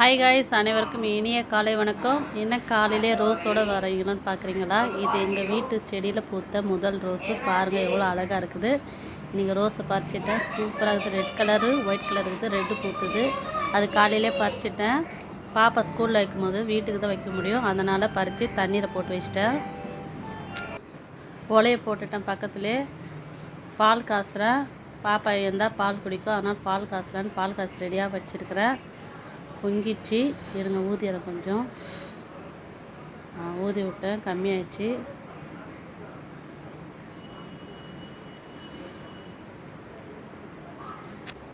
Hi guys அனைவருக்கும் இனிய காலை வணக்கம். என்ன காலையிலே ரோஸோடு வரீங்களான்னு பார்க்குறீங்களா இது எங்கள் வீட்டு செடியில் பூத்த முதல் ரோஸு. பாருங்கள் எவ்வளோ அழகாக இருக்குது. நீங்கள் ரோஸை பறிச்சிட்டேன் சூப்பராக இருக்குது. ரெட் கலரு ஒயிட் கலர் இருக்குது. ரெட்டு பூத்துது. அது காலையிலே பறிச்சிட்டேன். பாப்பா ஸ்கூலில் வைக்கும்போது வீட்டுக்கு தான் வைக்க முடியும். அதனால் பறித்து தண்ணீரை போட்டு வச்சிட்டேன். ஒலையை போட்டுட்டேன் பக்கத்துலேயே பால் காசுறேன். பாப்பா இருந்தால் பால் குடிக்கும். அதனால் பால் காசுறான்னு பால் காசு ரெடியாக வச்சுருக்கிறேன். பொங்கிடுச்சு. இருங்க ஊதிடுறேன் கொஞ்சம். ஊதி விட்டேன் கம்மியாயிடுச்சு.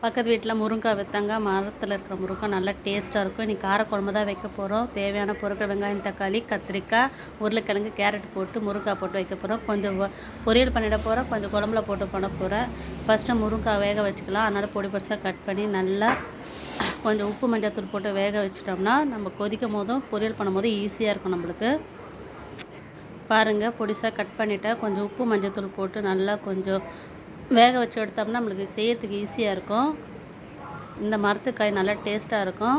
பக்கத்து வீட்டில் முருங்காய் வைத்தாங்க. மரத்தில் இருக்கிற முருங்காய் நல்லா டேஸ்ட்டாக இருக்கும். இன்றைக்கி காரக்குழம்பு தான் வைக்க போகிறோம் தேவையான பொருட்கள் வெங்காயம் தக்காளி கத்திரிக்காய் உருளைக்கிழங்கு கேரட் போட்டு முருங்காய் போட்டு வைக்க போகிறோம் கொஞ்சம் பொரியல் பண்ணிட போகிறோம் கொஞ்சம் குழம்புல போட்டு பண்ண போகிறேன் ஃபஸ்ட்டு முருங்காய் வேக வச்சுக்கலாம். அதனால் பொடி பொடிசாக கட் பண்ணி நல்லா கொஞ்சம் உப்பு மஞ்சத்தூள் போட்டு வேக வச்சிட்டோம்னா நம்ம கொதிக்கும் போதும் பொரியல் பண்ணும்போது ஈஸியாக இருக்கும் நம்மளுக்கு. பாருங்கள் பொடிசாக கட் பண்ணிவிட்டேன் கொஞ்சம் உப்பு மஞ்சத்தூள் போட்டு நல்லா கொஞ்சம் வேக வச்சு எடுத்தோம்னா நம்மளுக்கு செய்யறதுக்கு ஈஸியாக இருக்கும். இந்த மரத்துக்காய் நல்லா டேஸ்ட்டாக இருக்கும்.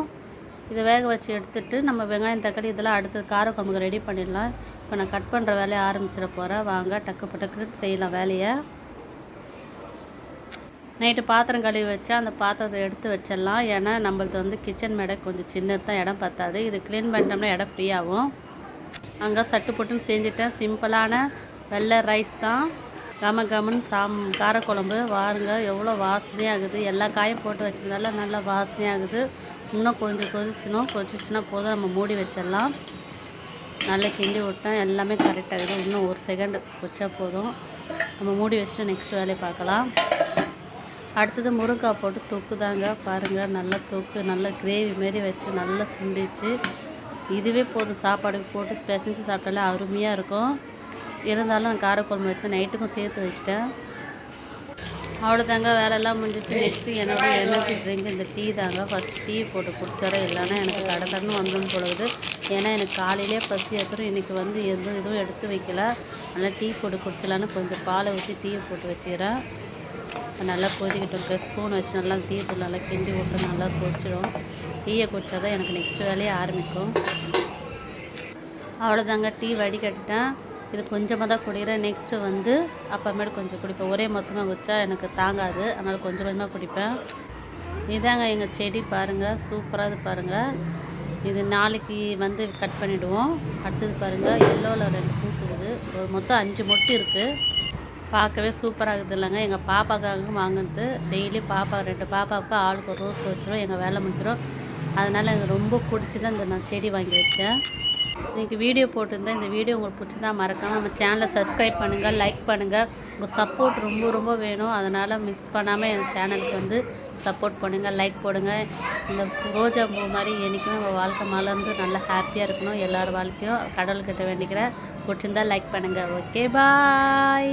இதை வேக வச்சு எடுத்துட்டு நம்ம வெங்காயம் தக்காளி இதெல்லாம் அடுத்தது காரக்குழம்புக்கு ரெடி பண்ணிடலாம். இப்போ நான் கட் பண்ணுற வேலையை ஆரம்பிச்சிட போகிறேன் வாங்க டக்கு டக்குன்னு செய்யலாம் வேலையை. நைட்டு பாத்திரம் கழுவி வச்சா அந்த பாத்திரத்தை எடுத்து வச்சிடலாம். ஏன்னா நம்மளது வந்து கிச்சன் மேடை கொஞ்சம் சின்னது தான் இடம் பத்தாது. இது க்ளீன் பண்ணிட்டோம்னா இடம் ஃப்ரீயாகும் அங்கே சட்டு போட்டுன்னு செஞ்சுட்டேன் சிம்பிளான வெள்ளை ரைஸ் தான். கம கமன்னு சாம் காரக்குழம்பு. வாருங்க எவ்வளோ வாசனையாகுது. எல்லா காயும் போட்டு வச்சதால நல்லா வாசனையாகுது. இன்னும் கொஞ்சம் கொதிச்சினோம் கொதிச்சுன்னா போதும் நம்ம மூடி வச்சிடலாம். நல்லா கிண்டி விட்டேன் எல்லாமே கரெக்டாகுது இன்னும் ஒரு செகண்ட் வச்சா போதும். நம்ம மூடி வச்சுட்டு நெக்ஸ்ட் வேலையை பார்க்கலாம். அடுத்தது முருங்காய் போட்டு தொக்கு தாங்க பாருங்கள் நல்லா தொக்கு நல்லா கிரேவி மாரி வச்சு நல்லா சுண்டிச்சு. இதுவே போதும் சாப்பாடுக்கு போட்டு பிசைஞ்சு சாப்பிட்டாலே அருமையாக இருக்கும். இருந்தாலும் நான் காரக்குழம்பு வச்சு நைட்டுக்கும் சேர்த்து வச்சிட்டேன். அவ்வளோதாங்க வேலையெல்லாம் முடிஞ்சிச்சு. நெக்ஸ்ட்டு என்னோட எனர்ஜி ட்ரிங்க் இந்த டீ தாங்க. ஃபஸ்ட் டீ போட்டு குடிச்சாரே இல்லைன்னா எனக்கு கடை கடன்னு வந்துடும் பொழுது ஏன்னா எனக்கு காலையிலே பசி எடுத்துரும் இன்றைக்கி வந்து எந்த இதுவும் எடுத்து வைக்கல. அதனால் டீ போட்டு குடிச்சலான்னு கொஞ்சம் பாலை ஊற்றி டீயை போட்டு வச்சுக்கிறேன். இப்போ நல்லா கொதிக்கட்டும். இப்போ ஸ்பூன் வச்சு நல்லா டீ தூள் நல்லா கிண்டி விட்டு நல்லா கொச்சிடும் டீயை குடித்தா தான் எனக்கு நெக்ஸ்ட் வேலையை ஆரம்பிக்கும். அவ்வளோதாங்க டீ வடிகட்டிட்டேன் இது கொஞ்சமாக தான் குடிக்கிறேன். நெக்ஸ்ட்டு வந்து அப்புறமேட்டு கொஞ்சம் குடிப்பேன். ஒரே மொத்தமாக குடித்தா எனக்கு தாங்காது. அதனால் கொஞ்சம் கொஞ்சமாக குடிப்பேன். இதாங்க எங்கள் செடி பாருங்கள் சூப்பராக இது பாருங்கள் இது நாளைக்கு வந்து கட் பண்ணிவிடுவோம் அடுத்தது பாருங்கள் எல்லோவில் ரெண்டு பூத்துக்குது ஒரு மொத்தம் அஞ்சு மொட்டு இருக்குது பார்க்கவே சூப்பராக இருக்குது இல்லைங்க எங்கள் பாப்பாக்காக வாங்கினது. டெய்லி பாப்பா ரெண்டு பாப்பாவுக்கு ஆளுக்கு ஒரு ரோஸ் வச்சிரும். எங்கள் வேலை முடிச்சிடும் அதனால் எனக்கு ரொம்ப பிடிச்சி தான் இந்த நான் செடி வாங்கி வச்சேன். இன்றைக்கி வீடியோ போட்டிருந்தேன். இந்த வீடியோ உங்களுக்கு பிடிச்சதா மறக்காமல் நம்ம சேனலை சப்ஸ்கிரைப் பண்ணுங்கள் லைக் பண்ணுங்கள் உங்கள் சப்போர்ட் ரொம்ப ரொம்ப வேணும். அதனால் மிஸ் பண்ணாமல் என் சேனலுக்கு வந்து சப்போர்ட் பண்ணுங்கள் லைக் போடுங்க. இந்த ரோஜா பூ மாதிரி என்றைக்குமே நம்ம வாழ்க்கை மலர்ந்து நல்லா ஹாப்பியாக இருக்கணும். எல்லார் வாழ்க்கையும் கடவுள்கிட்ட வேண்டிக்கிறேன். பிடிச்சிருந்தா லைக் பண்ணுங்கள் ஓகே பாய்